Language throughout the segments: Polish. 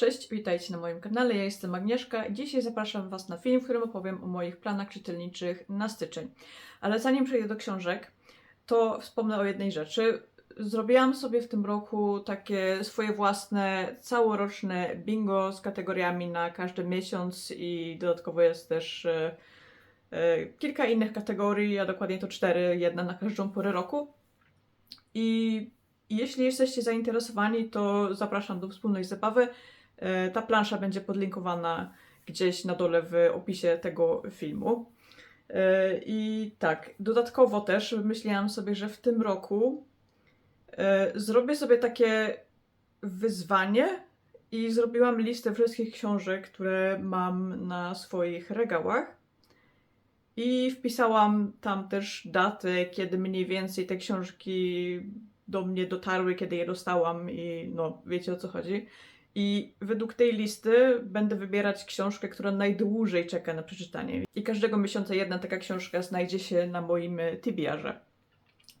Cześć, witajcie na moim kanale, ja jestem Agnieszka dzisiaj zapraszam Was na film, w którym opowiem o moich planach czytelniczych na styczeń. Ale zanim przejdę do książek, to wspomnę o jednej rzeczy. Zrobiłam sobie w tym roku takie swoje własne całoroczne bingo z kategoriami na każdy miesiąc i dodatkowo jest też e, e, kilka innych kategorii, a dokładnie to cztery, jedna na każdą porę roku. I jeśli jesteście zainteresowani, to zapraszam do wspólnej zabawy. E, Ta plansza będzie podlinkowana gdzieś na dole w opisie tego filmu. E, I tak, dodatkowo też myślałam sobie, że w tym roku e, zrobię sobie takie wyzwanie i zrobiłam listę wszystkich książek, które mam na swoich regałach. I wpisałam tam też daty, kiedy mniej więcej te książki do mnie dotarły, kiedy je dostałam i no, wiecie o co chodzi. I według tej listy będę wybierać książkę, która najdłużej czeka na przeczytanie. I każdego miesiąca jedna taka książka znajdzie się na moim y, Tibiarze.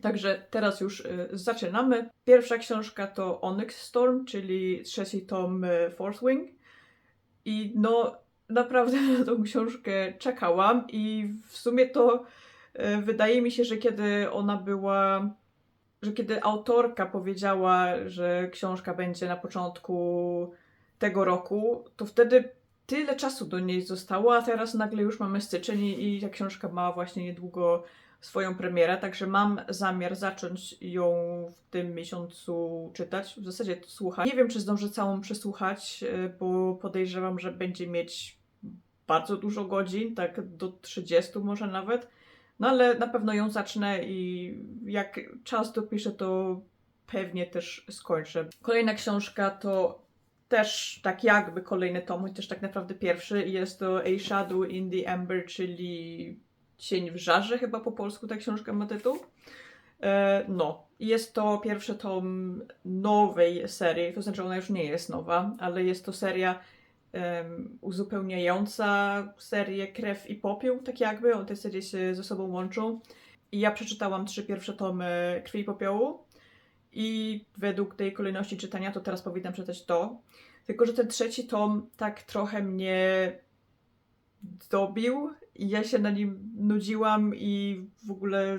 Także teraz już y, zaczynamy. Pierwsza książka to Onyx Storm, czyli trzeci tom y, Fourth Wing. I no, naprawdę na tą książkę czekałam i w sumie to wydaje mi się, że kiedy ona była że kiedy autorka powiedziała, że książka będzie na początku tego roku, to wtedy tyle czasu do niej zostało, a teraz nagle już mamy styczeń i ta książka ma właśnie niedługo swoją premierę, także mam zamiar zacząć ją w tym miesiącu czytać, w zasadzie słuchać. Nie wiem, czy zdążę całą przesłuchać, y, bo podejrzewam, że będzie mieć bardzo dużo godzin, tak do 30 może nawet. No ale na pewno ją zacznę i jak czas dopiszę, to pewnie też skończę. Kolejna książka to też tak jakby kolejny tom, też tak naprawdę pierwszy. Jest to A Shadow in the Ember, czyli Cień w żarze, chyba po polsku ta książka ma tytuł. E, No, jest to pierwszy tom nowej serii, to znaczy ona już nie jest nowa, ale jest to seria em, uzupełniająca serię Krew i Popiół, tak jakby, one te serie się ze sobą łączą. I ja przeczytałam trzy pierwsze tomy Krwi i Popiołu i według tej kolejności czytania to teraz powinnam przeczytać to. Tylko, że ten trzeci tom tak trochę mnie dobił i ja się na nim nudziłam i w ogóle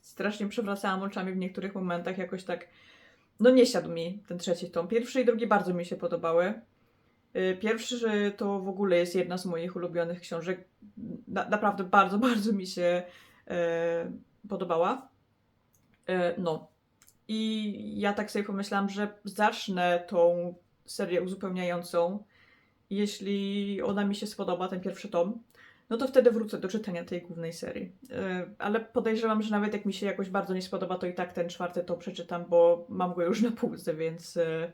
strasznie przewracałam oczami w niektórych momentach, jakoś tak no nie siadł mi ten trzeci tom. Pierwszy i drugi bardzo mi się podobały. Y, Pierwszy to w ogóle jest jedna z moich ulubionych książek. Na, naprawdę bardzo, bardzo mi się e, podobała. E, no. I ja tak sobie pomyślałam, że zacznę tą serię uzupełniającą. Jeśli ona mi się spodoba, ten pierwszy tom, no to wtedy wrócę do czytania tej głównej serii. E, ale podejrzewam, że nawet jak mi się jakoś bardzo nie spodoba, to i tak ten czwarty tom przeczytam, bo mam go już na półce, więc. E,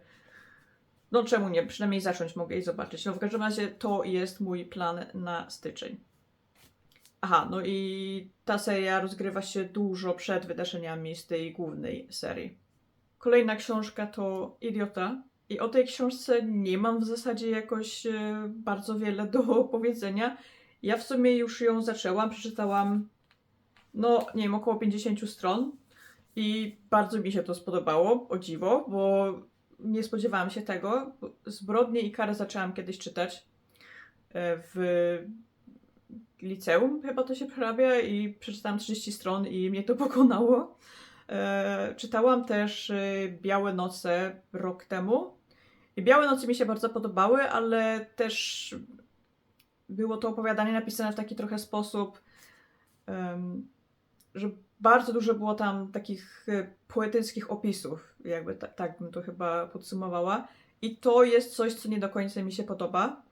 no czemu nie? Przynajmniej zacząć mogę i zobaczyć. No w każdym razie to jest mój plan na styczeń. Aha, no i ta seria rozgrywa się dużo przed wydarzeniami z tej głównej serii. Kolejna książka to Idiota. I o tej książce nie mam w zasadzie jakoś e, bardzo wiele do powiedzenia. Ja w sumie już ją zaczęłam, przeczytałam, no nie wiem, około 50 stron i bardzo mi się to spodobało, o dziwo, bo nie spodziewałam się tego. Zbrodnie i karę zaczęłam kiedyś czytać e, w liceum, chyba to się przerabia i przeczytałam 30 stron i mnie to pokonało. E, Czytałam też e, Białe Noce rok temu i Białe Noce mi się bardzo podobały, ale też było to opowiadanie napisane w taki trochę sposób, że bardzo dużo było tam takich e, poetyckich opisów, jakby ta, tak bym to chyba podsumowała. I to jest coś, co nie do końca mi się podoba.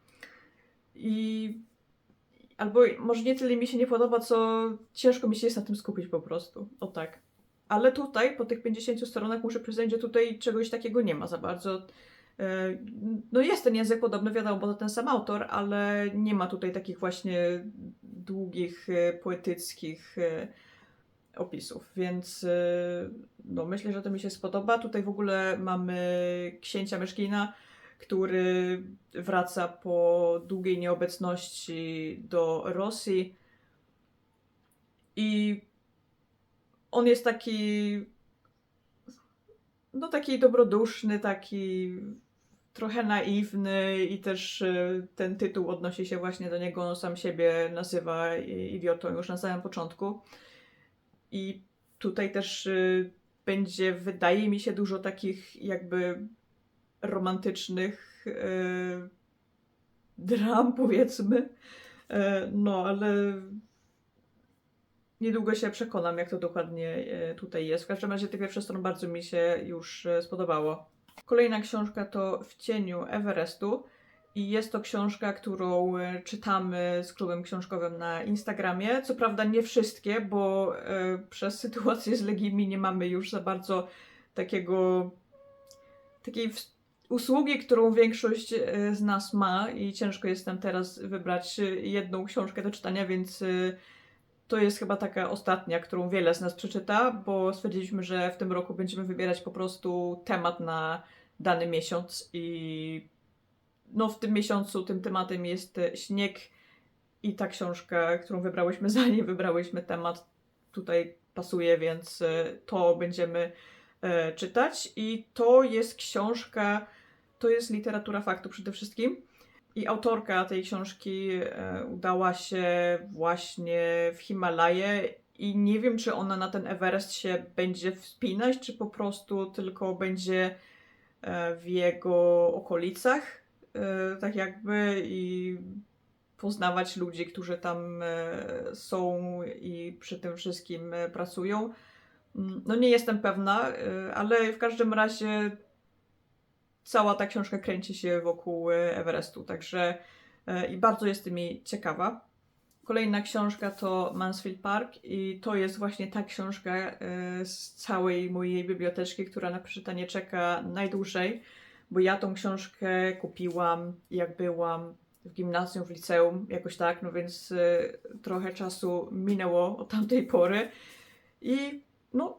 I albo może nie tyle mi się nie podoba, co ciężko mi się jest na tym skupić po prostu. O tak. Ale tutaj, po tych 50 stronach, muszę przyznać, że tutaj czegoś takiego nie ma za bardzo. E, No jest ten język podobny, wiadomo, bo to ten sam autor, ale nie ma tutaj takich właśnie długich, e, poetyckich opisów, więc e, no, myślę, że to mi się spodoba. Tutaj w ogóle mamy księcia Myszkina, który wraca po długiej nieobecności do Rosji i on jest taki no taki dobroduszny, taki trochę naiwny i też y, ten tytuł odnosi się właśnie do niego. On sam siebie nazywa idiotą już na samym początku. I tutaj też y, będzie, wydaje mi się, dużo takich jakby romantycznych y, dram, powiedzmy. E, No, ale niedługo się przekonam, jak to dokładnie e, tutaj jest. W każdym razie te pierwsze strony bardzo mi się już e, spodobało. Kolejna książka to W cieniu Everestu. I jest to książka, którą e, czytamy z klubem książkowym na Instagramie. Co prawda nie wszystkie, bo e, przez sytuację z Legimi nie mamy już za bardzo takiego takiej usługi, którą większość e, z nas ma i ciężko jest nam teraz wybrać jedną książkę do czytania, więc to jest chyba taka ostatnia, którą wiele z nas przeczyta, bo stwierdziliśmy, że w tym roku będziemy wybierać po prostu temat na dany miesiąc i no w tym miesiącu tym tematem jest e, śnieg i ta książka, którą wybrałyśmy zanim wybrałyśmy temat tutaj pasuje, więc e, to będziemy e, czytać i to jest książka, to jest literatura faktu przede wszystkim. I autorka tej książki udała się właśnie w Himalaje i nie wiem, czy ona na ten Everest się będzie wspinać, czy po prostu tylko będzie w jego okolicach, tak jakby i poznawać ludzi, którzy tam e, są i przy tym wszystkim e, pracują. Mm, No nie jestem pewna, ale w każdym razie cała ta książka kręci się wokół Everestu, także i bardzo jestem jej ciekawa. Kolejna książka to Mansfield Park i to jest właśnie ta książka z całej mojej biblioteczki, która na przeczytanie czeka najdłużej, bo ja tą książkę kupiłam jak byłam w gimnazjum, w liceum, jakoś tak, no więc e, trochę czasu minęło od tamtej pory i no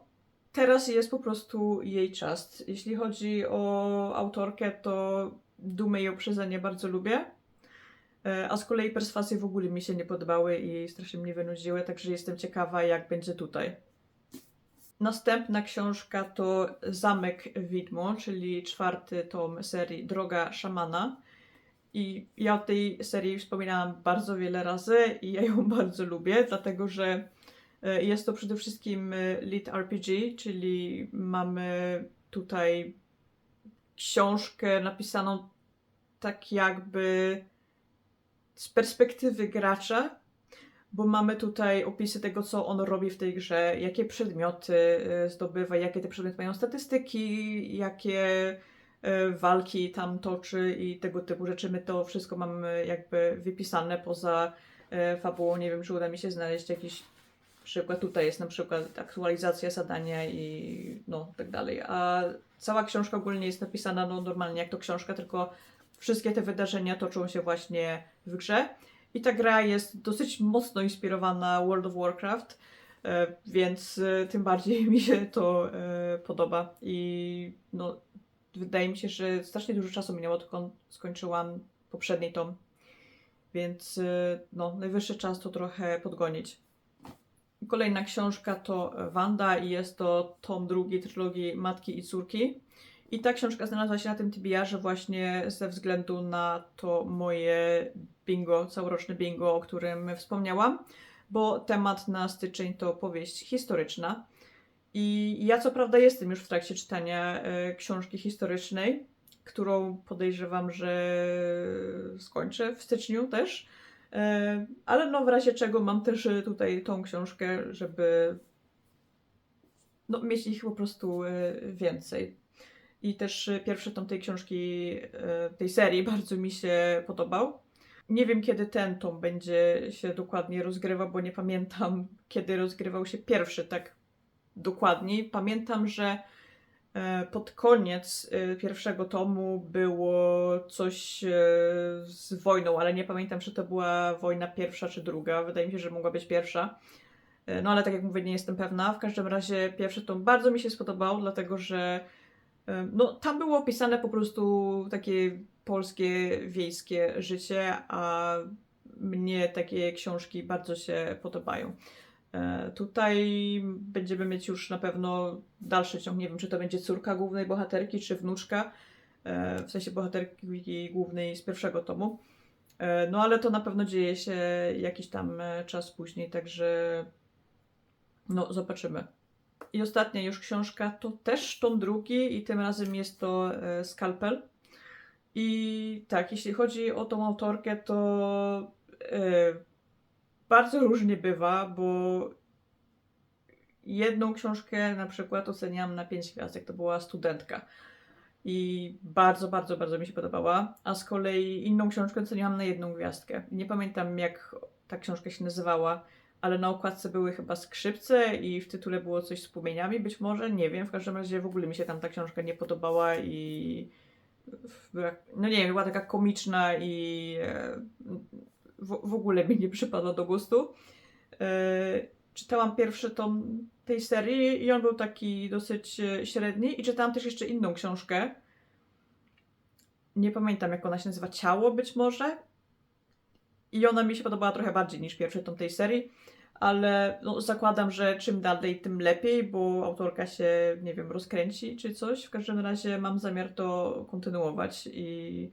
teraz jest po prostu jej czas. Jeśli chodzi o autorkę, to Dumę i Uprzedzenie bardzo lubię. E, A z kolei perswazje w ogóle mi się nie podobały i strasznie mnie wynudziły, także jestem ciekawa, jak będzie tutaj. Następna książka to Zamek Widmo, czyli czwarty tom serii Droga Szamana. I ja o tej serii wspominałam bardzo wiele razy i ja ją bardzo lubię, dlatego że e, jest to przede wszystkim e, lit RPG, czyli mamy tutaj książkę napisaną tak jakby z perspektywy gracza, bo mamy tutaj opisy tego, co on robi w tej grze, jakie przedmioty e, zdobywa, jakie te przedmioty mają statystyki, jakie e, walki tam toczy i tego typu rzeczy. My to wszystko mamy jakby wypisane poza e, fabułą. Nie wiem, czy uda mi się znaleźć jakiś przykład. Tutaj jest na przykład aktualizacja zadania i no tak dalej. A cała książka ogólnie jest napisana no, normalnie jak to książka, tylko wszystkie te wydarzenia toczą się właśnie w grze. I ta gra jest dosyć mocno inspirowana World of Warcraft, e, więc e, tym bardziej mi się to e, podoba. I no, wydaje mi się, że strasznie dużo czasu minęło, odkąd skończyłam poprzedni tom. Więc no, najwyższy czas to trochę podgonić. Kolejna książka to Wanda i jest to tom drugi trylogii Matki i Córki. I ta książka znalazła się na tym TBR-ze właśnie ze względu na to moje bingo, całoroczne bingo, o którym wspomniałam, bo temat na styczeń to powieść historyczna. I ja co prawda jestem już w trakcie czytania e, książki historycznej, którą podejrzewam, że skończę w styczniu też. E, ale no w razie czego mam też tutaj tą książkę, żeby no, mieć ich po prostu e, więcej. I też e, pierwszy tom tej książki, e, tej serii bardzo mi się podobał. Nie wiem, kiedy ten tom będzie się dokładnie rozgrywał, bo nie pamiętam, kiedy rozgrywał się pierwszy tak dokładnie. Pamiętam, że e, pod koniec pierwszego tomu było coś z wojną, ale nie pamiętam, czy to była wojna pierwsza czy druga. Wydaje mi się, że mogła być pierwsza. No ale tak jak mówię, nie jestem pewna. W każdym razie pierwszy tom bardzo mi się spodobał, dlatego że no, tam było opisane po prostu takie polskie, wiejskie życie, a mnie takie książki bardzo się podobają. E, Tutaj będziemy mieć już na pewno dalszy ciąg. Nie wiem, czy to będzie córka głównej bohaterki, czy wnuczka. e, w sensie bohaterki głównej z pierwszego tomu. E, No ale to na pewno dzieje się jakiś tam czas później, także no zobaczymy. I ostatnia już książka to też tom drugi i tym razem jest to e, Skalpel. I tak, jeśli chodzi o tą autorkę, to e, bardzo różnie bywa, bo jedną książkę na przykład oceniałam na 5 gwiazdek, to była studentka. I bardzo, bardzo, bardzo mi się podobała. A z kolei inną książkę oceniłam na jedną gwiazdkę. Nie pamiętam, jak ta książka się nazywała, ale na okładce były chyba skrzypce i w tytule było coś z płomieniami, być może, nie wiem. W każdym razie w ogóle mi się tam ta książka nie podobała i była, no nie wiem, była taka komiczna i e, w, w ogóle mi nie przypadła do gustu. E, czytałam pierwszy tom tej serii i on był taki dosyć e, średni i czytałam też jeszcze inną książkę. Nie pamiętam jak ona się nazywa, Ciało być może. I ona mi się podobała trochę bardziej niż pierwszy tom tej serii, ale no, zakładam, że czym dalej, tym lepiej, bo autorka się, nie wiem, rozkręci czy coś. W każdym razie mam zamiar to kontynuować i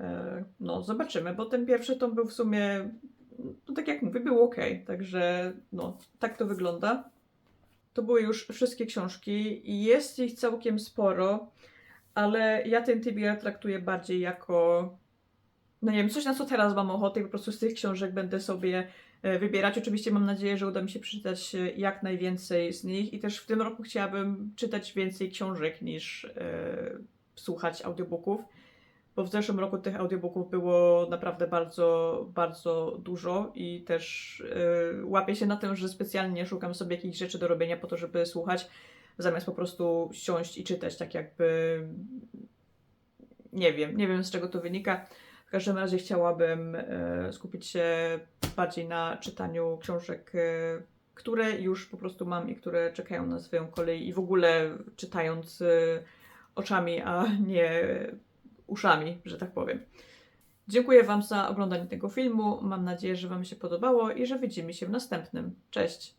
e, no, zobaczymy, bo ten pierwszy tom był w sumie, no tak jak mówię, był ok, także no, tak to wygląda. To były już wszystkie książki i jest ich całkiem sporo, ale ja ten TBR traktuję bardziej jako no nie wiem, coś na co teraz mam ochotę i po prostu z tych książek będę sobie e, wybierać. Oczywiście mam nadzieję, że uda mi się przeczytać e, jak najwięcej z nich i też w tym roku chciałabym czytać więcej książek niż e, słuchać audiobooków, bo w zeszłym roku tych audiobooków było naprawdę bardzo, bardzo dużo i też e, łapię się na tym, że specjalnie szukam sobie jakichś rzeczy do robienia po to, żeby słuchać, zamiast po prostu siąść i czytać, tak jakby nie wiem, nie wiem z czego to wynika. W każdym razie chciałabym e, skupić się bardziej na czytaniu książek, e, które już po prostu mam i które czekają na swoją kolej i w ogóle czytając e, oczami, a nie uszami, że tak powiem. Dziękuję Wam za oglądanie tego filmu. Mam nadzieję, że Wam się podobało i że widzimy się w następnym. Cześć!